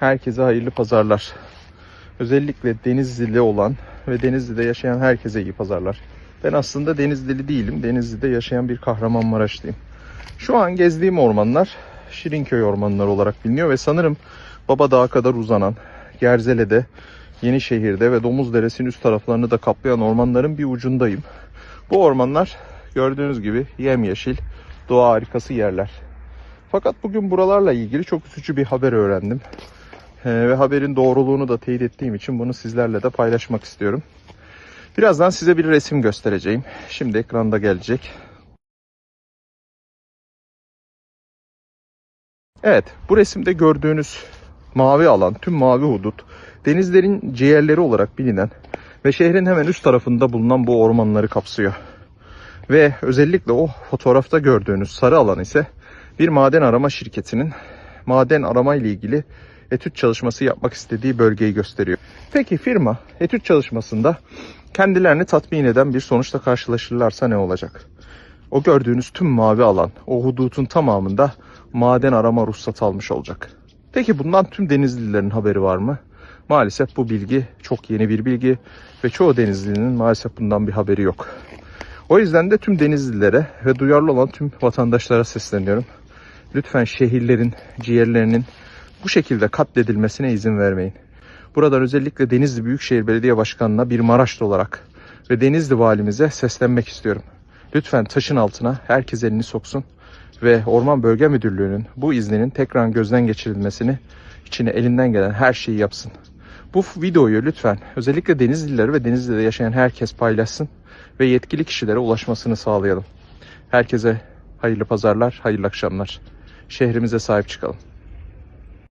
Herkese hayırlı pazarlar. Özellikle Denizli'de olan ve Denizli'de yaşayan herkese iyi pazarlar. Ben aslında Denizlili değilim. Denizli'de yaşayan bir Kahramanmaraşlıyım. Şu an gezdiğim ormanlar Şirinköy ormanları olarak biliniyor ve sanırım Baba Dağı kadar uzanan Gerzele'de, Yenişehir'de ve Domuzdere'sinin üst taraflarını da kaplayan ormanların bir ucundayım. Bu ormanlar gördüğünüz gibi yemyeşil, doğa harikası yerler. Fakat bugün buralarla ilgili çok üzücü bir haber öğrendim. Ee, ve haberin doğruluğunu da teyit ettiğim için bunu sizlerle de paylaşmak istiyorum. Birazdan size bir resim göstereceğim. Şimdi ekranda gelecek. Evet, bu resimde gördüğünüz mavi alan, tüm mavi hudut, denizlerin ciğerleri olarak bilinen ve şehrin hemen üst tarafında bulunan bu ormanları kapsıyor. Ve özellikle o fotoğrafta gördüğünüz sarı alan ise bir maden arama şirketinin maden arama ile ilgili etüt çalışması yapmak istediği bölgeyi gösteriyor. Peki firma etüt çalışmasında kendilerini tatmin eden bir sonuçla karşılaşırlarsa ne olacak? O gördüğünüz tüm mavi alan, o hudutun tamamında maden arama ruhsatı almış olacak. Peki bundan tüm Denizlilerin haberi var mı? Maalesef bu bilgi çok yeni bir bilgi ve çoğu Denizlinin maalesef bundan bir haberi yok. O yüzden de tüm Denizlilere ve duyarlı olan tüm vatandaşlara sesleniyorum. Lütfen şehirlerin, ciğerlerinin bu şekilde katledilmesine izin vermeyin. Buradan özellikle Denizli Büyükşehir Belediye Başkanı'na bir Maraşlı olarak ve Denizli Valimize seslenmek istiyorum. Lütfen taşın altına herkes elini soksun ve Orman Bölge Müdürlüğü'nün bu izninin tekrar gözden geçirilmesini içine elinden gelen her şeyi yapsın. Bu videoyu lütfen özellikle Denizlileri ve Denizli'de yaşayan herkes paylaşsın ve yetkili kişilere ulaşmasını sağlayalım. Herkese hayırlı pazarlar, hayırlı akşamlar. Şehrimize sahip çıkalım.